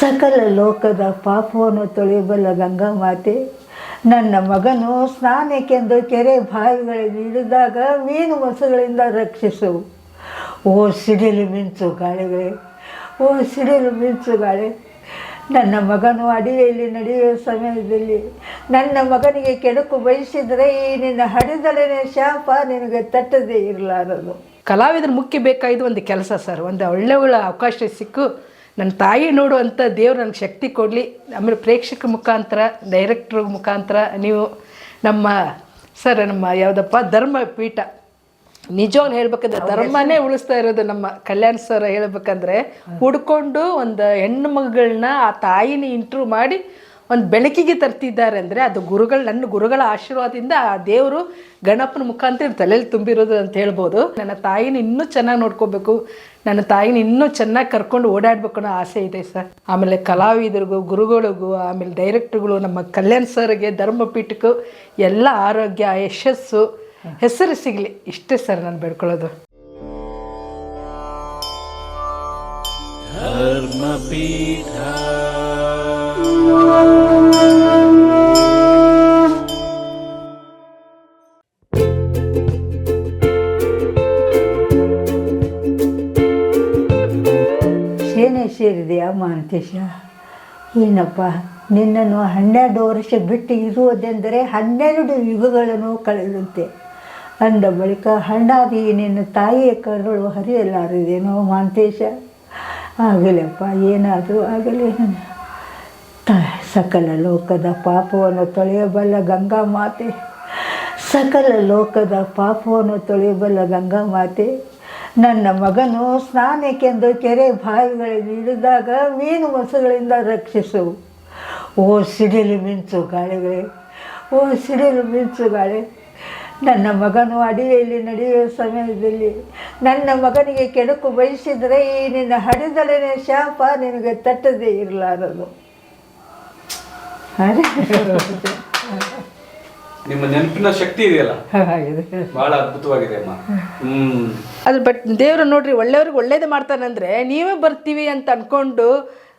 ಸಕಲ ಲೋಕದ ಪಾಪವನ್ನು ತೊಳೆಯಬಲ್ಲ ಗಂಗಾ ಮಾತೆ, ನನ್ನ ಮಗನು ಸ್ನಾನಕ್ಕೆಂದು ಕೆರೆ ಬಾವಿಗಳಲ್ಲಿ ಇಳಿದಾಗ ಮೀನು ಮಸುಗಳಿಂದ ರಕ್ಷಿಸು. ಓ ಸಿಡಿಲು ಮಿಂಚು ಗಾಳಿಗಳೇ, ಓ ಸಿಡಿಲು ಮಿಂಚು ಗಾಳಿ, ನನ್ನ ಮಗನು ಅಡಿಯಲ್ಲಿ ನಡೆಯುವ ಸಮಯದಲ್ಲಿ ನನ್ನ ಮಗನಿಗೆ ಕೆಡುಕು ಬಯಸಿದರೆ ಈ ನಿನ್ನ ಹಡಿದಳನೆ ಶಾಪ ನಿನಗೆ ತಟ್ಟದೇ ಇರಲಾರದು. ಕಲಾವಿದರ ಮುಖ್ಯ ಬೇಕಾಗಿದ್ದು ಒಂದು ಕೆಲಸ ಸರ್, ಒಂದು ಒಳ್ಳೆ ಒಳ್ಳೆ ಅವಕಾಶ ಸಿಕ್ಕು. ನನ್ನ ತಾಯಿ ನೋಡುವಂಥ ದೇವ್ರು ನನಗೆ ಶಕ್ತಿ ಕೊಡಲಿ. ಆಮೇಲೆ ಪ್ರೇಕ್ಷಕರ ಮುಖಾಂತರ ಡೈರೆಕ್ಟ್ರ ಮುಖಾಂತರ ನೀವು ನಮ್ಮ ಸರ್ ನಮ್ಮ ಯಾವುದಪ್ಪ ಧರ್ಮ ಪೀಠ. ನಿಜವಾಗ್ಲು ಹೇಳ್ಬೇಕಂದ್ರೆ ಧರ್ಮನೇ ಉಳಿಸ್ತಾ ಇರೋದು ನಮ್ಮ ಕಲ್ಯಾಣ್ ಸರ್ ಹೇಳ್ಬೇಕಂದ್ರೆ ಹುಡ್ಕೊಂಡು ಒಂದು ಹೆಣ್ಣು ಮಗಳನ್ನ ಆ ತಾಯಿನ ಇಂಟ್ರೂ ಮಾಡಿ ಒಂದು ಬೆಳಕಿಗೆ ತರ್ತಿದ್ದಾರೆ ಅಂದರೆ ಅದು ಗುರುಗಳು ನನ್ನ ಗುರುಗಳ ಆಶೀರ್ವಾದದಿಂದ ಆ ದೇವರು ಗಣಪನ ಮುಖಾಂತರ ತಲೆಯಲ್ಲಿ ತುಂಬಿರೋದು ಅಂತ ಹೇಳ್ಬೋದು. ನನ್ನ ತಾಯಿನ ಇನ್ನೂ ಚೆನ್ನಾಗಿ ನೋಡ್ಕೋಬೇಕು. ನನ್ನ ತಾಯಿನ ಇನ್ನೂ ಚೆನ್ನಾಗಿ ಕರ್ಕೊಂಡು ಓಡಾಡ್ಬೇಕು ಅನ್ನೋ ಆಸೆ ಇದೆ, ಸರ್. ಆಮೇಲೆ ಕಲಾವಿದರಿಗೂ, ಗುರುಗಳಿಗೂ, ಆಮೇಲೆ ಡೈರೆಕ್ಟ್ರುಗಳು, ನಮ್ಮ ಕಲ್ಯಾಣ್ ಸರ್ಗೆ, ಧರ್ಮಪೀಠಕ್ಕೂ ಎಲ್ಲ ಆರೋಗ್ಯ, ಯಶಸ್ಸು, ಹೆಸರು ಸಿಗಲಿ. ಇಷ್ಟೇ, ಸರ್, ನಾನು ಬೇಡ್ಕೊಳ್ಳೋದು. ಸೇನೆ ಮಾಂತೇಶ ಏನಪ್ಪ, ನಿನ್ನನ್ನು ಹನ್ನೆರಡು ವರ್ಷ ಬಿಟ್ಟು ಇರುವುದೆಂದರೆ ಹನ್ನೆರಡು ಯುಗಗಳನ್ನು ಕಳೆದಂತೆ. ಅಂದ ಬಳಿಕ ಹಣ್ಣಾದಿ ನಿನ್ನ ತಾಯಿಯ ಕರುಗಳು ಹರಿಯಲಾರದೇನೋ ಮಾಂತೇಶ ಆಗಲಪ್ಪ, ಏನಾದರೂ ಆಗಲಿ ಸಕಲ ಲೋಕದ ಪಾಪವನ್ನು ತೊಳೆಯಬಲ್ಲ ಗಂಗಾ ಮಾತೆ. ಸಕಲ ಲೋಕದ ಪಾಪವನ್ನು ತೊಳೆಯಬಲ್ಲ ಗಂಗಾ ಮಾತೆ. ನನ್ನ ಮಗನು ಸ್ನಾನಕ್ಕೆಂದು ಕೆರೆ ಬಾವಿಗಳಲ್ಲಿ ಇಳಿದಾಗ ಮೀನು ಮಸುಗಳಿಂದ ರಕ್ಷಿಸು. ಓ ಸಿಡಿಲು ಮಿಂಚು ಗಾಳಿಗಳೇ, ಓ ಸಿಡಿಲು ಮಿಂಚು ಗಾಳಿ. ನನ್ನ ಮಗನು ಅಡಿಯಲ್ಲಿ ನಡೆಯುವ ಸಮಯದಲ್ಲಿ ನನ್ನ ಮಗನಿಗೆ ಕೆಡುಕು ಬಯಸಿದರೆ ಈ ನಿನ್ನ ಹಡಿದಳನೆ ಶಾಪ ನಿನಗೆ ತಟ್ಟದೇ ಇರಲಾರದು. ಅದೇ ನಿಮ್ಮ ನೆನಪಿನ ಶಕ್ತಿ ಇದೆಯಲ್ಲ? ಹಾಗಿದೆ ಬಹಳ ಅದ್ಭುತವಾಗಿದೆ ಅಮ್ಮ. ಹ್ಮ್. ಅದು ಬಟ್ ದೇವ್ರು ನೋಡ್ರಿ ಒಳ್ಳೆಯವ್ರಿಗೆ ಒಳ್ಳೇದು ಮಾಡ್ತಾನಂದ್ರೆ ನೀವೇ ಬರ್ತೀವಿ ಅಂತ ಅನ್ಕೊಂಡು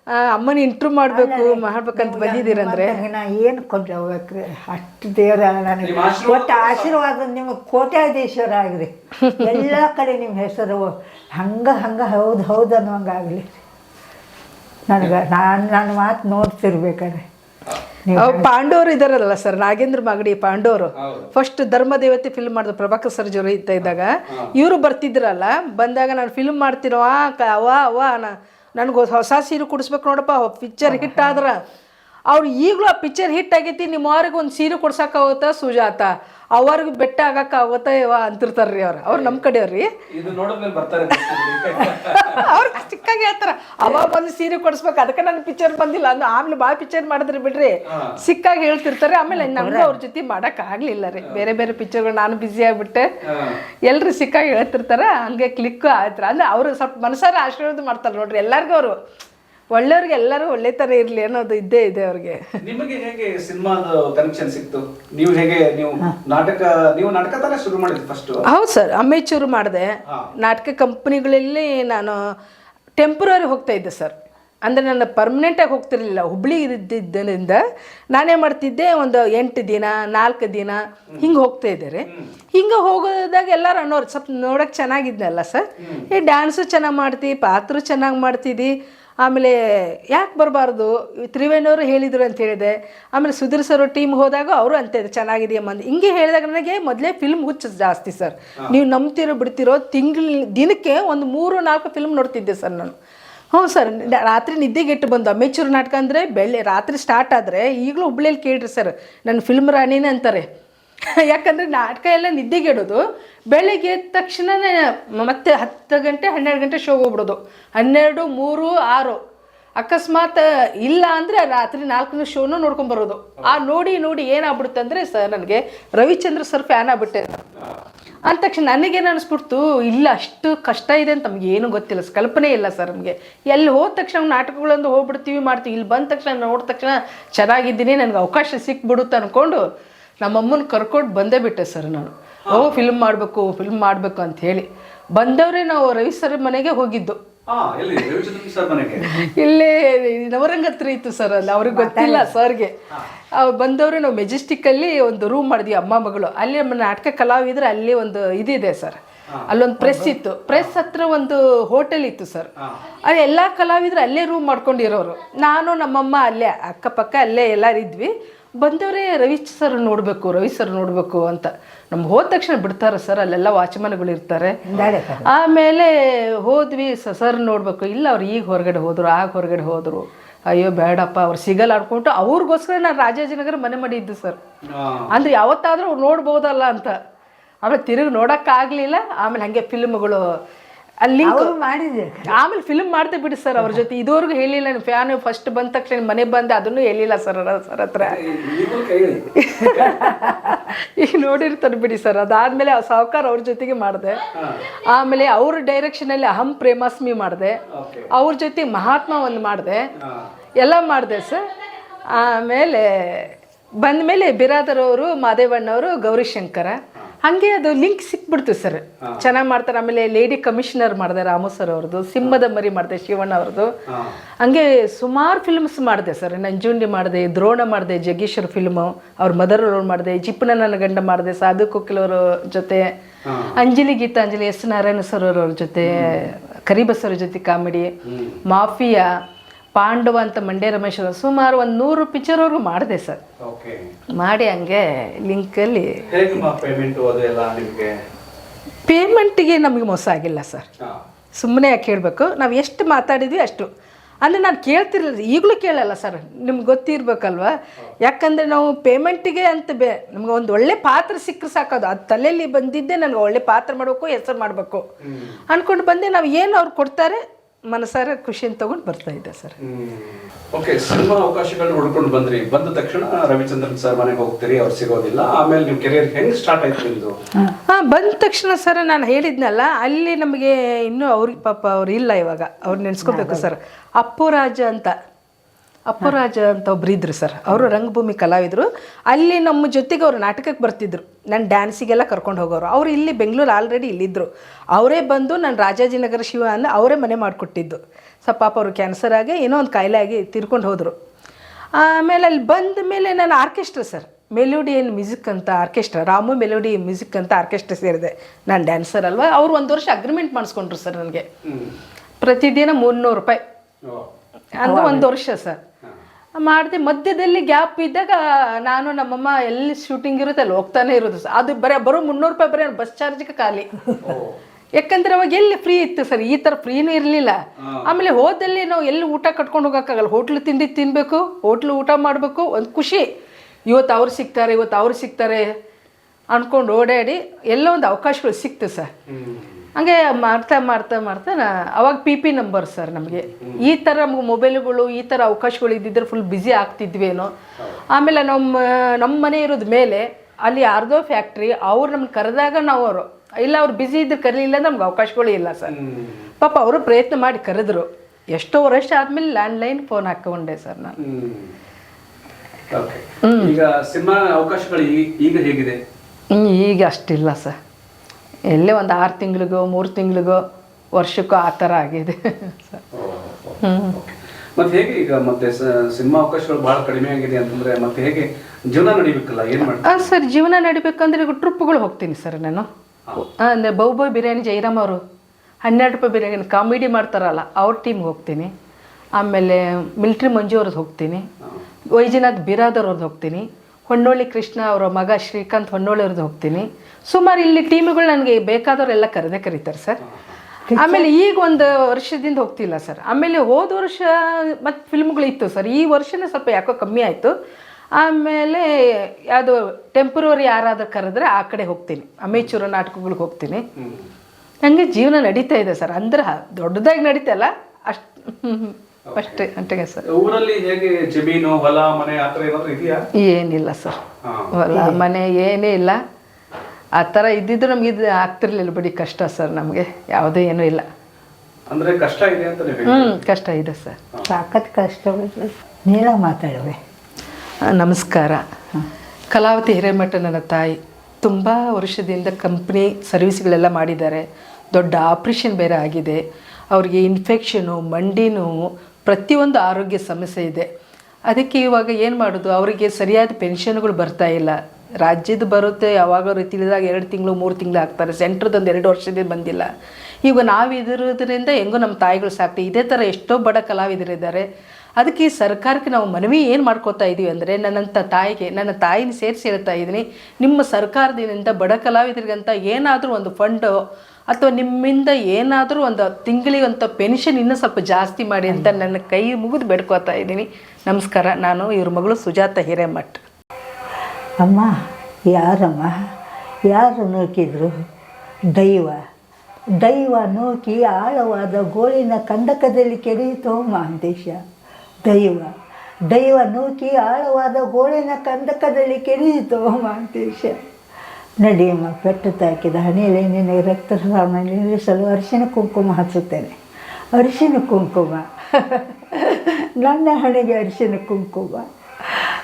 ಆ, ಅಮ್ಮನ ಇಂಟ್ರೂ ಮಾಡಬೇಕು ಮಾಡ್ಬೇಕಂತ ಬಂದಿದ್ದೀರಂದ್ರೆ ನಾ ಏನು ಕೊಂಡು ಹೋಗ್ಬೇಕ್ರಿ ಅಷ್ಟು ದೇವರ ನನಗೆ. ನಿಮ್ಮ ಆಶೀರ್ವಾದ ಒಟ್ಟು ಆಶೀರ್ವಾದ ನಿಮಗೆ ಕೋಟ್ಯಾಧೀಶ್ವರ ಆಗ್ರಿ ಎಲ್ಲ ಕಡೆ ನಿಮ್ಮ ಹೆಸರು ಹಂಗೆ ಹಂಗೆ ಹೌದು ಹೌದು ಅನ್ನೋಂಗಾಗಲಿ ನನಗೆ ನಾನು ನನ್ನ ಮಾತು ನೋಡ್ತಿರ್ಬೇಕಾದ್ರೆ. ಪಾಂಡವರು ಇದಾರಲ್ಲ ಸರ್ ನಾಗೇಂದ್ರ ಮಾಗಡಿ ಪಾಂಡವರು. ಫಸ್ಟ್ ಧರ್ಮ ದೇವತೆ ಫಿಲ್ಮ್ ಮಾಡಿದ್ರು ಪ್ರಭಾಕರ್ ಸರ್ ಜೊತೆ ಇತ್ತ ಇದ್ದಾಗ. ಇವರು ಬರ್ತಿದ್ರಲ್ಲ ಬಂದಾಗ ನಾನು ಫಿಲ್ಮ್ ಮಾಡ್ತಿರೋ ಅವ ಅವ ನನಗೆ ಹೊಸ ಸೀರೆ ಕುಡಿಸ್ಬೇಕು ನೋಡಪ್ಪ ಪಿಕ್ಚರ್ ಹಿಟ್ ಆದ್ರ. ಅವ್ರು ಈಗಲೂ ಆ ಪಿಕ್ಚರ್ ಹಿಟ್ ಆಗೈತಿ ನಿಮ್ಮ ಅವ್ರಿಗೆ ಒಂದು ಸೀರೆ ಆಗುತ್ತ ಸುಜಾತ? ಅವ್ರಿಗೆ ಬೆಟ್ಟ ಆಗಕ್ಕಾಗತ್ತ ಇವ ಅಂತಿರ್ತಾರ್ರಿ ಅವ್ರು. ಅವ್ರು ನಮ್ಮ ಕಡೆಯವ್ರಿ. ಅವ್ರು ಚಿಕ್ಕಾಗಿ ಹೇಳ್ತಾರ ಅವ ಬಂದು ಸೀರೆ ಕೊಡಿಸ್ಬೇಕು ಅದಕ್ಕೆ ನನ್ನ ಪಿಕ್ಚರ್ ಬಂದಿಲ್ಲ ಅಂದ್ರೆ ಆಮೇಲೆ ಭಾಳ ಪಿಕ್ಚರ್ ಮಾಡಿದ್ರಿ ಬಿಡ್ರಿ. ಸಿಕ್ಕಾಗಿ ಹೇಳ್ತಿರ್ತಾರೆ ಆಮೇಲೆ ನಮ್ಗೆ ಅವ್ರ ಜೊತೆ ಮಾಡಕ್ ಆಗ್ಲಿಲ್ಲ ರೀ. ಬೇರೆ ಬೇರೆ ಪಿಕ್ಚರ್ಗಳು ನಾನು ಬ್ಯುಸಿ ಆಗ್ಬಿಟ್ಟೆ. ಎಲ್ರು ಸಿಕ್ಕಾಗಿ ಹೇಳ್ತಿರ್ತಾರ ಹಂಗೆ ಕ್ಲಿಕ್ ಆಯ್ತು. ಅಂದ್ರೆ ಅವರು ಸ್ವಲ್ಪ ಮನಸಾರ ಆಶೀರ್ವಾದ ಮಾಡ್ತಾರೆ ನೋಡ್ರಿ ಎಲ್ಲರಿಗೂ ಅವರು. ಒಳ್ಳೆಯವ್ರಿಗೆ ಎಲ್ಲರೂ ಒಳ್ಳೆ ಥರ ಇರಲಿ ಅನ್ನೋದು ಇದ್ದೇ ಇದೆ ಅವ್ರಿಗೆ. ನಿಮಗೆ ಹೇಗೆ ಸಿನಿಮಾದ ಕನೆಕ್ಷನ್ ಸಿಕ್ತು? ನೀವು ಹೇಗೆ ನೀವು ನಾಟಕ ನೀವು ನಾಟಕ ತಾನೇ ಶುರು ಮಾಡಿದ್ದು ಫಸ್ಟ್ ಹೌದು ಸರ್ ಅಮೇಚೂರು ಮಾಡಿದೆ. ನಾಟಕ ಕಂಪ್ನಿಗಳಲ್ಲಿ ನಾನು ಟೆಂಪ್ರರಿ ಹೋಗ್ತಾ ಇದ್ದೆ ಸರ್ ಅಂದರೆ ನನ್ನ ಪರ್ಮನೆಂಟಾಗಿ ಹೋಗ್ತಿರ್ಲಿಲ್ಲ. ಹುಬ್ಳಿ ಇದ್ದಿದ್ದರಿಂದ ನಾನೇ ಮಾಡ್ತಿದ್ದೆ ಒಂದು ಎಂಟು ದಿನ ನಾಲ್ಕು ದಿನ ಹಿಂಗೆ ಹೋಗ್ತಾ ಇದ್ದಾರೆ. ಹಿಂಗೆ ಹೋಗೋದಾಗ ಎಲ್ಲರೂ ಅನ್ನೋರು ಸ್ವಲ್ಪ ನೋಡೋಕೆ ಚೆನ್ನಾಗಿದ್ನಲ್ಲ ಸರ್ ಈ ಡ್ಯಾನ್ಸು ಚೆನ್ನಾಗಿ ಮಾಡ್ತಿ ಪಾತ್ರ ಚೆನ್ನಾಗಿ ಮಾಡ್ತಿದ್ದಿ ಆಮೇಲೆ ಯಾಕೆ ಬರಬಾರ್ದು? ತ್ರಿವೇಣಿಯವರು ಹೇಳಿದರು ಅಂತ ಹೇಳಿದೆ. ಆಮೇಲೆ ಸುಧೀರ್ ಸರ್ ಟೀಮ್ ಹೋದಾಗ ಅವರು ಅಂತ ಚೆನ್ನಾಗಿದೆಯಮ್ಮ ಅಂದು. ಹಿಂಗೆ ಹೇಳಿದಾಗ ನನಗೆ ಮೊದಲೇ ಫಿಲ್ಮ್ ಹುಚ್ಚು ಜಾಸ್ತಿ ಸರ್. ನೀವು ನಂಬ್ತಿರೋ ಬಿಡ್ತಿರೋ ತಿಂಗಳ ದಿನಕ್ಕೆ ಒಂದು ಮೂರು ನಾಲ್ಕು ಫಿಲ್ಮ್ ನೋಡ್ತಿದ್ದೆ ಸರ್ ನಾನು. ಹ್ಞೂ ಸರ್ ರಾತ್ರಿ ನಿದ್ದೆಗೆಟ್ಟು ಬಂದು ಅಮೇಚೂರು ನಾಟಕ ಅಂದರೆ ಬೆಳ್ಳೆ ರಾತ್ರಿ ಸ್ಟಾರ್ಟ್ ಆದರೆ ಈಗಲೂ ಹುಬ್ಳಿಯಲ್ಲಿ ಕೇಳಿರಿ ಸರ್. ನನ್ನ ಫಿಲ್ಮ್ ರಾಣಿನೇ ಅಂತಾರೆ. ಯಾಕಂದರೆ ನಾಟಕ ಎಲ್ಲ ನಿದ್ದೆಗೆಡೋದು. ಬೆಳಿಗ್ಗೆ ಎದ್ದ ತಕ್ಷಣನೇ ಮತ್ತೆ ಹತ್ತು ಗಂಟೆ, ಹನ್ನೆರಡು ಗಂಟೆ ಶೋ ಹೋಗ್ಬಿಡೋದು. ಹನ್ನೆರಡು, ಮೂರು, ಆರು. ಅಕಸ್ಮಾತ್ ಇಲ್ಲ ಅಂದರೆ ರಾತ್ರಿ ನಾಲ್ಕನೇ ಶೋನು ನೋಡ್ಕೊಂಬರೋದು ಆ ನೋಡಿ ನೋಡಿ ಏನಾಗ್ಬಿಡುತ್ತೆ ಅಂದರೆ ಸರ್ ನನಗೆ ರವಿಚಂದ್ರ ಸರ್ ಫ್ಯಾನ್ ಆಗ್ಬಿಟ್ಟೆ. ಅಂದ ತಕ್ಷಣ ನನಗೇನು ಅನಿಸ್ಬಿಡ್ತು ಇಲ್ಲ, ಅಷ್ಟು ಕಷ್ಟ ಇದೆ ಅಂತ ನಮ್ಗೆ ಏನು ಗೊತ್ತಿಲ್ಲ. ಕಲ್ಪನೆ ಇಲ್ಲ ಸರ್ ನಮಗೆ. ಎಲ್ಲಿ ಹೋದ ತಕ್ಷಣ ನಾಟಕಗಳಂದು ಹೋಗ್ಬಿಡ್ತೀವಿ, ಮಾಡ್ತೀವಿ. ಇಲ್ಲಿ ಬಂದ ತಕ್ಷಣ ನೋಡಿದ ತಕ್ಷಣ ಚೆನ್ನಾಗಿದ್ದೀನಿ, ನನಗೆ ಅವಕಾಶ ಸಿಕ್ಬಿಡುತ್ತೆ ಅಂದ್ಕೊಂಡು ನಮ್ಮಮ್ಮನ ಕರ್ಕೊಂಡು ಬಂದೇ ಬಿಟ್ಟೆ ಸರ್ ನಾನು. ಓ ಫಿಲ್ಮ್ ಮಾಡಬೇಕು ಫಿಲ್ಮ್ ಮಾಡಬೇಕು ಅಂತ ಹೇಳಿ. ಬಂದವರೇ ನಾವು ರವಿ ಸರ್ ಮನೆಗೆ ಹೋಗಿದ್ದು. ಹಾ ಎಲ್ಲಿ? ರವಿಚಂದ್ರನ್ ಸರ್ ಮನೆಗೆ? ಇಲ್ಲೇ ನವರಂಗ ಹತ್ರ ಇತ್ತು ಸರ್ ಅಲ್ಲಿ ಅವ್ರಿಗೆ ಗೊತ್ತಿಲ್ಲ ಸರ್ಗೆ. ಅವ್ರು ಬಂದವರು ನಾವು ಮೆಜೆಸ್ಟಿಕ್ಕಲ್ಲಿ ಒಂದು ರೂಮ್ ಮಾಡಿದ್ವಿ ಅಮ್ಮ ಮಗಳು. ಅಲ್ಲಿ ನಮ್ಮ ನಾಟಕ ಕಲಾವಿದ್ರೆ ಅಲ್ಲಿ ಒಂದು ಇದಿದೆ ಸರ್. ಅಲ್ಲೊಂದು ಪ್ರೆಸ್ ಇತ್ತು. ಪ್ರೆಸ್ ಹತ್ರ ಒಂದು ಹೋಟೆಲ್ ಇತ್ತು ಸರ್. ಅಲ್ಲಿ ಎಲ್ಲ ಕಲಾವಿದ್ರು ಅಲ್ಲೇ ರೂಮ್ ಮಾಡ್ಕೊಂಡಿರೋರು. ನಾನು ನಮ್ಮಮ್ಮ ಅಲ್ಲೇ ಅಕ್ಕಪಕ್ಕ ಅಲ್ಲೇ ಎಲ್ಲರೂ ಇದ್ವಿ. ಬಂದವರೇ ರವಿ ಸರ್ ನೋಡಬೇಕು ರವಿ ಸರ್ ನೋಡಬೇಕು ಅಂತ. ನಮ್ಗೆ ಹೋದ ತಕ್ಷಣ ಬಿಡ್ತಾರೆ ಸರ್ ಅಲ್ಲೆಲ್ಲ ವಾಚ್ಮನ್ಗಳು ಇರ್ತಾರೆ. ಆಮೇಲೆ ಹೋದ್ವಿ ಸ- ಸರ್ ನೋಡಬೇಕು. ಇಲ್ಲ ಅವ್ರು ಈಗ ಹೊರಗಡೆ ಹೋದರು ಆಗ ಹೊರಗಡೆ ಹೋದರು. ಅಯ್ಯೋ ಬೇಡಪ್ಪ ಅವ್ರು ಸಿಗಲ್ಲ ಅನ್ಕೊಂಡು ಅವ್ರಿಗೋಸ್ಕರ ನಾನು ರಾಜಾಜಿನಗರ ಮನೆ ಮಾಡಿದ್ದು ಸರ್. ಅಂದ್ರೆ ಯಾವತ್ತಾದರೂ ಅವ್ರು ನೋಡ್ಬೋದಲ್ಲ ಅಂತ. ಆಮೇಲೆ ತಿರುಗಿ ನೋಡೋಕ್ಕಾಗಲಿಲ್ಲ. ಆಮೇಲೆ ಹಾಗೆ ಫಿಲ್ಮ್ಗಳು ಅಲ್ಲಿ ಮಾಡಿದೆ ಆಮೇಲೆ ಫಿಲ್ಮ್ ಮಾಡ್ತೇ ಬಿಡಿ ಸರ್ ಅವ್ರ ಜೊತೆ. ಇದುವರೆಗೂ ಹೇಳಿಲ್ಲ ಫ್ಯಾನ್ ಫಸ್ಟ್ ಬಂದ ತಕ್ಷಣ ಮನೆ ಬಂದೆ ಅದನ್ನು ಹೇಳಿಲ್ಲ ಸರ್ ಸರ್ ಹತ್ರ. ಈಗ ನೋಡಿರ್ತಾರೆ ಬಿಡಿ ಸರ್ ಅದಾದ್ಮೇಲೆ ಆ ಸಾವುಕಾರ ಅವ್ರ ಜೊತೆಗೆ ಮಾಡಿದೆ. ಆಮೇಲೆ ಅವ್ರ ಡೈರೆಕ್ಷನಲ್ಲಿ ಅಹಂ ಪ್ರೇಮಾಸ್ಮಿ ಮಾಡಿದೆ. ಅವ್ರ ಜೊತೆ ಮಹಾತ್ಮ ಒಂದು ಮಾಡಿದೆ ಎಲ್ಲ ಮಾಡಿದೆ ಸರ್ ಆಮೇಲೆ ಬಂದಮೇಲೆ ಮೇಲೆ ಅವರು ಮಾದೇವಣ್ಣವರು ಗೌರಿಶಂಕರ. ಹಾಗೆ ಅದು ಲಿಂಕ್ ಸಿಕ್ಬಿಡ್ತು ಸರ್. ಚೆನ್ನಾಗಿ ಮಾಡ್ತಾರೆ. ಆಮೇಲೆ ಲೇಡಿ ಕಮಿಷನರ್ ಮಾಡಿದೆ ರಾಮು ಸರ್ ಅವ್ರದ್ದು ಸಿಂಹದ ಮರಿ ಮಾಡಿದೆ ಶಿವಣ್ಣ ಅವ್ರದ್ದು. ಹಂಗೆ ಸುಮಾರು ಫಿಲ್ಮ್ಸ್ ಮಾಡಿದೆ ಸರ್. ನಂಜುಂಡಿ ಮಾಡಿದೆ ದ್ರೋಣ ಮಾಡಿದೆ ಜಗೀಶ್ವರ್ ಫಿಲ್ಮು ಅವ್ರ ಮದರ್ ರೋಲ್ ಮಾಡಿದೆ ಜಿಪ್ಪನ ನನ್ನ ಗಂಡ ಮಾಡಿದೆ ಸಾಧು ಕೋಕಿಲ್ ಅವ್ರ ಜೊತೆ ಅಂಜಲಿ ಗೀತಾಂಜಲಿ ಎಸ್ ನಾರಾಯಣ ಸರ್ ಅವ್ರ ಜೊತೆ ಕರಿಬಸ್ ಅವ್ರ ಜೊತೆ ಕಾಮಿಡಿ ಮಾಫಿಯಾ ಪಾಂಡವ ಅಂತ ಮಂಡ್ಯ ರಮೇಶ್ ಅವರು ಸುಮಾರು ಒಂದು ನೂರು ಪಿಕ್ಚರ್ವರೆಗೂ ಮಾಡಿದೆ ಸರ್. ಓಕೆ ಮಾಡಿ ಹಂಗೆ ಲಿಂಕಲ್ಲಿ ಪೇಮೆಂಟಿಗೆ ನಮಗೆ? ಮೋಸ ಆಗಿಲ್ಲ ಸರ್. ಸುಮ್ಮನೆ ಯಾಕೆ ಹೇಳಬೇಕು? ನಾವು ಎಷ್ಟು ಮಾತಾಡಿದ್ವಿ ಅಷ್ಟು. ಅಂದರೆ ನಾನು ಕೇಳ್ತಿರಲಿಲ್ಲ ಈಗಲೂ ಕೇಳಲ್ಲ ಸರ್. ನಿಮ್ಗೆ ಗೊತ್ತಿರ್ಬೇಕಲ್ವ? ಯಾಕಂದರೆ ನಾವು ಪೇಮೆಂಟಿಗೆ ಅಂತ ಬೇ ನಮ್ಗೆ ಒಂದು ಒಳ್ಳೆ ಪಾತ್ರ ಸಿಕ್ಕರೆ ಸಾಕೋದು ಅದು. ತಲೆಯಲ್ಲಿ ಬಂದಿದ್ದೆ ನನಗೆ ಒಳ್ಳೆ ಪಾತ್ರ ಮಾಡಬೇಕು ಹೆಸರು ಮಾಡಬೇಕು. ಅಂದ್ಕೊಂಡು ಬಂದೆ ನಾವು ಏನು ಅವ್ರು ಕೊಡ್ತಾರೆ? ಮನಸಾರ ಖುಷಿಯನ್ನು ತಗೊಂಡು ಬರ್ತಾ ಇದ್ದೆ ಸರ್. ಓಕೆ ಸಿನಿಮಾ ಅವಕಾಶಗಳನ್ನ ಹುಡ್ಕೊಂಡು ಬಂದ್ರಿ. ಬಂದ ತಕ್ಷಣ ರವಿಚಂದ್ರನ್ ಸರ್ ಮನೆಗೆ ಹೋಗ್ತೀರಿ ಅವ್ರು ಸಿಗೋದಿಲ್ಲ. ಆಮೇಲೆ ನಿಮ್ಮ ಕೆರಿಯರ್ ಹೆಂಗ್ ಸ್ಟಾರ್ಟ್ ಆಯ್ತು ನಿಮ್ಮದು ಹಾಂ ಬಂದ ತಕ್ಷಣ ಸರ್ ನಾನು ಹೇಳಿದ್ನಲ್ಲ ಅಲ್ಲಿ ನಮಗೆ ಇನ್ನೂ ಅವ್ರಿಗೆ ಪಾಪ ಅವ್ರು ಇಲ್ಲ ಇವಾಗ. ಅವ್ರು ನೆನೆಸ್ಕೋಬೇಕು ಸರ್. ಅಪ್ಪು ರಾಜ ಅಂತ. ಅಪ್ಪುರಾಜ ಅಂತ ಒಬ್ರು ಇದ್ರು ಸರ್. ಅವರು ರಂಗಭೂಮಿ ಕಲಾವಿದರು. ಅಲ್ಲಿ ನಮ್ಮ ಜೊತೆಗೆ ಅವರು ನಾಟಕಕ್ಕೆ ಬರ್ತಿದ್ರು. ನನ್ನ ಡ್ಯಾನ್ಸಿಗೆಲ್ಲ ಕರ್ಕೊಂಡು ಹೋಗೋರು. ಅವರು ಇಲ್ಲಿ ಬೆಂಗಳೂರು ಆಲ್ರೆಡಿ ಇಲ್ಲಿದ್ದರು ಅವರೇ ಬಂದು ನಾನು ರಾಜಾಜಿನಗರ ಶಿವ ಅಂದರೆ ಅವರೇ ಮನೆ ಮಾಡಿಕೊಟ್ಟಿದ್ದು. ಸೊ ಪಾಪ ಅವರು ಕ್ಯಾನ್ಸರ್ ಆಗಿ ಏನೋ ಒಂದು ಕಾಯಿಲೆ ಆಗಿ ತೀರ್ಕೊಂಡು ಹೋದರು. ಆಮೇಲೆ ಅಲ್ಲಿ ಬಂದ ಮೇಲೆ ನಾನು ಆರ್ಕೆಸ್ಟ್ರಾ ಸರ್. ಮೆಲೋಡಿಯನ್ ಮ್ಯೂಸಿಕ್ ಅಂತ ಆರ್ಕೆಸ್ಟ್ರಾ ರಾಮು ಮೆಲೋಡಿ ಮ್ಯೂಸಿಕ್ ಅಂತ ಆರ್ಕೆಸ್ಟ್ರಾ ಸೇರಿದೆ. ನಾನು ಡ್ಯಾನ್ಸರ್ ಅಲ್ವಾ? ಅವ್ರು ಒಂದು ವರ್ಷ ಅಗ್ರಿಮೆಂಟ್ ಮಾಡಿಸ್ಕೊಂಡ್ರು ಸರ್ ನನಗೆ. ಪ್ರತಿದಿನ ಮುನ್ನೂರು ರೂಪಾಯಿ. ಅಂದ್ರೆ ಒಂದು ವರ್ಷ ಸರ್. ಮಾಡಿದೆ ಮಧ್ಯದಲ್ಲಿ ಗ್ಯಾಪ್ ಇದ್ದಾಗ ನಾನು ನಮ್ಮಮ್ಮ ಎಲ್ಲಿ ಶೂಟಿಂಗ್ ಇರುತ್ತೆ ಅಲ್ಲಿ ಹೋಗ್ತಾನೆ ಇರೋದು ಸರ್. ಅದು ಬರೀ ಬರೋ ಮುನ್ನೂರು ರೂಪಾಯಿ ಬರೀ ಬಸ್ ಚಾರ್ಜ್ಗೆ ಖಾಲಿ. ಯಾಕಂದ್ರೆ ಅವಾಗ ಎಲ್ಲಿ ಫ್ರೀ ಇತ್ತು ಸರ್? ಈ ಥರ ಫ್ರೀನೂ ಇರಲಿಲ್ಲ. ಆಮೇಲೆ ಹೋದಲ್ಲಿ ನಾವು ಎಲ್ಲಿ ಊಟ ಕಟ್ಕೊಂಡು ಹೋಗೋಕ್ಕಾಗಲ್ಲ? ಹೋಟ್ಲು ತಿಂಡಿ ತಿನ್ನಬೇಕು ಹೋಟ್ಲು ಊಟ ಮಾಡಬೇಕು ಒಂದು ಖುಷಿ. ಇವತ್ತು ಅವ್ರು ಸಿಗ್ತಾರೆ ಇವತ್ತು ಅವ್ರು ಸಿಗ್ತಾರೆ ಅಂದ್ಕೊಂಡು ಓಡಾಡಿ ಎಲ್ಲೋ ಒಂದು ಅವಕಾಶಗಳು ಸಿಕ್ತು ಸರ್. ಹಂಗೆ ಮಾಡ್ತಾ ಮಾಡ್ತಾ ಮಾಡ್ತಾ ನಾ ಅವಾಗ ಪಿ ಪಿ ನಂಬರ್ ಸರ್ ನಮಗೆ. ಈ ಥರ ನಮ್ಗೆ ಮೊಬೈಲ್ಗಳು ಈ ಥರ ಅವಕಾಶಗಳು ಇದ್ದಿದ್ರೆ ಫುಲ್ ಬ್ಯುಸಿ ಆಗ್ತಿದ್ವೇನೋ. ಆಮೇಲೆ ನಮ್ಮ ನಮ್ಮ ಮನೆ ಇರೋದ ಮೇಲೆ ಅಲ್ಲಿ ಯಾರ್ದೋ ಫ್ಯಾಕ್ಟ್ರಿ ಅವ್ರು ನಮ್ಗೆ ಕರೆದಾಗ ನಾವು ಅವರು. ಇಲ್ಲ ಅವ್ರು ಬ್ಯುಸಿ ಇದ್ರೆ ಕರೀಲಿಲ್ಲ ನಮ್ಗೆ ಅವಕಾಶಗಳು ಇಲ್ಲ ಸರ್ ಪಾಪ ಅವರು ಪ್ರಯತ್ನ ಮಾಡಿ ಕರೆದ್ರು. ಎಷ್ಟೋ ವರ್ಷ ಆದಮೇಲೆ ಲ್ಯಾಂಡ್ಲೈನ್ ಫೋನ್ ಹಾಕೊಂಡೆ ಸರ್ ನಾನು. ಈಗ ಸಿನಿಮಾ ಅವಕಾಶಗಳು ಈಗ ಹೇಗಿದೆ? ಈಗ ಅಷ್ಟಿಲ್ಲ ಸರ್ ಎಲ್ಲೇ ಒಂದು ಆರು ತಿಂಗಳಿಗೋ ಮೂರು ತಿಂಗಳಿಗೋ ವರ್ಷಕ್ಕೋ ಆ ಥರ ಆಗಿದೆ. ಸರ್ ಮತ್ತೆ ಹೇಗೆ ಈಗ ಮತ್ತೆ ಸಿನಿಮಾ ಅವಕಾಶಗಳು ಬಹಳ ಕಡಿಮೆ ಆಗಿದೆ ಅಂತಂದ್ರೆ ಮತ್ತೆ ಹೇಗೆ ಜೀವನ ನಡಿಬೇಕಲ್ಲ ಏನ್ ಸರ್ ಜೀವನ ನಡಿಬೇಕಂದ್ರೆ ಈಗ ಟ್ರಿಪ್ಗಳು ಹೋಗ್ತೀನಿ ಸರ್ ನಾನು. ಅಂದರೆ ಬಿರಿಯಾನಿ ಜೈರಾಮ್ ಅವರು ಹನ್ನೆರಡು ರೂಪಾಯಿ ಬಿರಿಯಾನಿ ಕಾಮಿಡಿ ಮಾಡ್ತಾರಲ್ಲ ಅವ್ರ ಟೀಮ್ಗೆ ಹೋಗ್ತೀನಿ. ಆಮೇಲೆ ಮಿಲ್ಟ್ರಿ ಮಂಜು ಅವ್ರದ್ದು ಹೋಗ್ತೀನಿ. ವೈಜನಾಥ್ ಬಿರಾದರ್ ಅವ್ರದ್ದು ಹೋಗ್ತೀನಿ. ಹೊನ್ನೋಳಿ ಕೃಷ್ಣ ಅವರ ಮಗ ಶ್ರೀಕಾಂತ್ ಹೊನ್ನೋಳಿ ಅವ್ರದ್ದು ಹೋಗ್ತೀನಿ. ಸುಮಾರು ಇಲ್ಲಿ ಟೀಮ್ಗಳು ನನಗೆ ಬೇಕಾದವರೆಲ್ಲ ಕರೆದೇ ಕರೀತಾರೆ ಸರ್. ಆಮೇಲೆ ಈಗ ಒಂದು ವರ್ಷದಿಂದ ಹೋಗ್ತಿಲ್ಲ ಸರ್. ಆಮೇಲೆ ಹೋದ ವರ್ಷ ಮತ್ತು ಫಿಲ್ಮ್ಗಳು ಇತ್ತು ಸರ್. ಈ ವರ್ಷನೇ ಸ್ವಲ್ಪ ಯಾಕೋ ಕಮ್ಮಿ ಆಯಿತು. ಆಮೇಲೆ ಯಾವುದು ಟೆಂಪ್ರವರಿ ಯಾರಾದರೂ ಕರೆದ್ರೆ ಆ ಕಡೆ ಹೋಗ್ತೀನಿ. ಅಮೇಚೂರು ನಾಟಕಗಳಿಗೆ ಹೋಗ್ತೀನಿ. ನನಗೆ ಜೀವನ ನಡೀತಾ ಇದೆ ಸರ್. ಅಂದ್ರೆ ದೊಡ್ಡದಾಗಿ ನಡೀತಾ ಇಲ್ಲ. ಅಷ್ಟು ಅಷ್ಟೇ ಅಂಟಗೆ ಸರ್. ಊರಲ್ಲಿ ಹೇಗೆ ಜಮೀನು ಹೊಲ ಮನೆ ಆ ಥರ ಏನಾದರೂ ಇದೆಯಾ? ಏನಿಲ್ಲ ಸರ್. ಹೊಲ ಮನೆ ಏನೇ ಇಲ್ಲ. ಆ ಥರ ಇದ್ದಿದ್ದು ನಮ್ಗೆ ಇದು ಆಗ್ತಿರ್ಲಿಲ್ಲ ಬಿಡಿ ಕಷ್ಟ ಸರ್ ನಮಗೆ ಯಾವುದೇ ಏನೂ ಇಲ್ಲ. ಅಂದ್ರೆ ಕಷ್ಟ ಇದೆ ಅಂತ ನೀವು ಹ್ಞೂ ಕಷ್ಟ ಇದೆ ಸರ್ ಸಾಕತ್ ಕಷ್ಟ ನೀಳ ಮಾತಾಡುವೆ. ಆ, ನಮಸ್ಕಾರ. ಕಲಾವತಿ ಹಿರೇಮಠ ನನ್ನ ತಾಯಿ. ತುಂಬ ವರ್ಷದಿಂದ ಕಂಪ್ನಿ ಸರ್ವಿಸ್ಗಳೆಲ್ಲ ಮಾಡಿದ್ದಾರೆ. ದೊಡ್ಡ ಆಪ್ರೇಷನ್ ಬೇರೆ ಆಗಿದೆ. ಅವರಿಗೆ ಇನ್ಫೆಕ್ಷನು ಮಂಡಿ ನೋವು ಪ್ರತಿಯೊಂದು ಆರೋಗ್ಯ ಸಮಸ್ಯೆ ಇದೆ. ಅದಕ್ಕೆ ಇವಾಗ ಏನು ಮಾಡೋದು? ಅವರಿಗೆ ಸರಿಯಾದ ಪೆನ್ಷನ್ಗಳು ಬರ್ತಾ ಇಲ್ಲ. ರಾಜ್ಯದ ಬರುತ್ತೆ ಯಾವಾಗ ತಿಳಿದಾಗ ಎರಡು ತಿಂಗಳು ಮೂರು ತಿಂಗಳು ಆಗ್ತಾರೆ. ಸೆಂಟ್ರದೊಂದು ಎರಡು ವರ್ಷದಿಂದ ಬಂದಿಲ್ಲ. ಈಗ ನಾವು ಇದಿರೋದ್ರಿಂದ ಹೆಂಗೋ ನಮ್ಮ ತಾಯಿಗಳು ಸಾಕ್ತೀವಿ ಇದೇ ಥರ ಎಷ್ಟೋ ಬಡ ಕಲಾವಿದರಿದ್ದಾರೆ. ಅದಕ್ಕೆ ಈ ಸರ್ಕಾರಕ್ಕೆ ನಾವು ಮನವಿ ಏನು ಮಾಡ್ಕೋತಾ ಇದ್ದೀವಿ ಅಂದರೆ ನನ್ನಂಥ ತಾಯಿಗೆ ನನ್ನ ತಾಯಿನ ಸೇರಿಸಿ ಹೇಳ್ತಾ ಇದ್ದೀನಿ ನಿಮ್ಮ ಸರ್ಕಾರದಿಂದ ಬಡ ಕಲಾವಿದರಿಗಂತ ಏನಾದರೂ ಒಂದು ಫಂಡು ಅಥವಾ ನಿಮ್ಮಿಂದ ಏನಾದರೂ ಒಂದು ತಿಂಗಳಿಗೆ ಅಂತ ಪೆನ್ಷನ್ ಇನ್ನೂ ಸ್ವಲ್ಪ ಜಾಸ್ತಿ ಮಾಡಿ ಅಂತ ನನ್ನ ಕೈ ಮುಗಿದು ಬೇಡ್ಕೋತಾ ಇದ್ದೀನಿ ನಮಸ್ಕಾರ ನಾನು ಇವ್ರ ಮಗಳು ಸುಜಾತ ಹಿರೇಮಠ್. ಅಮ್ಮ, ಯಾರಮ್ಮ? ಯಾರು ನೂಕಿದ್ರು? ದೈವ. ದೈವ ನೂಕಿ ಆಳವಾದ ಗೋಳಿನ ಕಂದಕದಲ್ಲಿ ಕೆರೆಯಿತು ಮಹಾಂತೇಶ. ದೈವ. ದೈವ ನೂಕಿ ಆಳವಾದ ಗೋಳಿನ ಕಂದಕದಲ್ಲಿ ಕೆರೆಯಿತು ಮಹಾಂತೇಶ. ನಡಿಯಮ್ಮ, ಪೆಟ್ಟು ತಾಕಿದ ಹಣೆಯಲ್ಲಿ ನಿನಗೆ ರಕ್ತಸ್ರಾವ ನಿಲ್ಲಿಸಲು ಅರಿಶಿನ ಕುಂಕುಮ ಹಚ್ಚುತ್ತೇನೆ. ಅರಿಶಿನ ಕುಂಕುಮ. ನನ್ನ ಹಣೆಗೆ ಅರಿಶಿನ ಕುಂಕುಮ.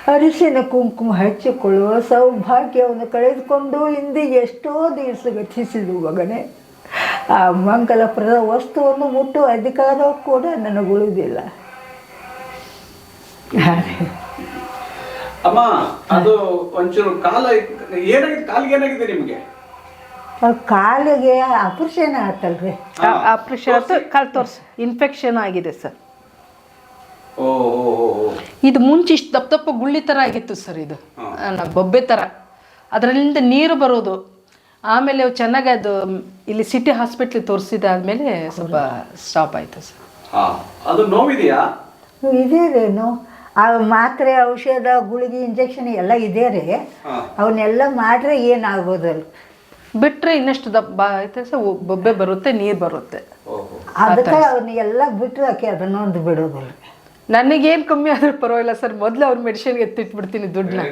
ಅರಿಶಿನ ಕುಂಕುಮ ಹಚ್ಚಿಕೊಳ್ಳುವ ಸೌಭಾಗ್ಯವನ್ನು ಕಳೆದುಕೊಂಡು ಹಿಂದೆ ಎಷ್ಟೋ ದಿವಸ ಗತಿಸಿದು ಮಗನೇ ಆ ಮಂಗಲಪ್ರದ ವಸ್ತುವನ್ನು ಮುಟ್ಟುವ ಅಧಿಕಾರ ಕೂಡ ನನಗುಳಿದಿಲ್ಲ ಅಮ್ಮ ಅದು ಒಂಚೂರು ಕಾಲ ಏನಾಗಿದೆ ಕಾಲಿಗೆ ಏನಾಗಿದೆ ನಿಮಗೆ? ಕಾಲಿಗೆ ಆಪರೇಷನ್ ಆತಲ್ರಿ ಆಪರೇಷನ್ ಆಯ್ತು ಕಾಲು ತೋರಿಸಿ. ಇನ್ಫೆಕ್ಷನ್ ಆಗಿದೆ ಸರ್. ಇದು ಮುಂಚೆ ಇಷ್ಟು ದಪ್ಪ ದಪ್ಪ ಗುಳ್ಳಿ ಥರ ಆಗಿತ್ತು ಸರ್ ಇದು. ಬೊಬ್ಬೆ ಥರ ಅದರಲ್ಲಿಂದ ನೀರು ಬರೋದು. ಆಮೇಲೆ ಅವು ಚೆನ್ನಾಗಿ ಅದು ಇಲ್ಲಿ ಸಿಟಿ ಹಾಸ್ಪಿಟ್ಲಿಗೆ ತೋರಿಸಿದಾದ್ಮೇಲೆ ಸ್ವಲ್ಪ ಸ್ಟಾಪ್ ಆಯಿತು ಸರ್. ಅದು ನೋವಿದೆಯಾ? ಇದೇ ಆ ಮಾತ್ರೆ ಔಷಧ ಗುಳಿಗೆ ಇಂಜೆಕ್ಷನ್ ಎಲ್ಲ ಇದೇ ರೀ. ಅವನ್ನೆಲ್ಲ ಮಾಡ್ರೆ ಏನಾಗೋದಲ್ಲ ಬಿಟ್ಟರೆ ಇನ್ನಷ್ಟು ದಪ್ಪ ಆಯ್ತು ಸರ್? ಬೊಬ್ಬೆ ಬರುತ್ತೆ ನೀರು ಬರುತ್ತೆ. ಓಹೋ. ಅದಕ್ಕೆ ಅವನ್ನೆಲ್ಲ ಬಿಟ್ಟರೆ ಆಕೆ ಅದನ್ನೊಂದು ಬಿಡೋದಿಲ್ಲ. ನನಗೇನು ಕಮ್ಮಿ ಆದರೂ ಪರವಾಗಿಲ್ಲ ಸರ್ ಮೊದಲು ಅವ್ರ ಮೆಡಿಷನ್ಗೆ ಎತ್ತಿಟ್ಬಿಡ್ತೀನಿ ದುಡ್ಡನ್ನ.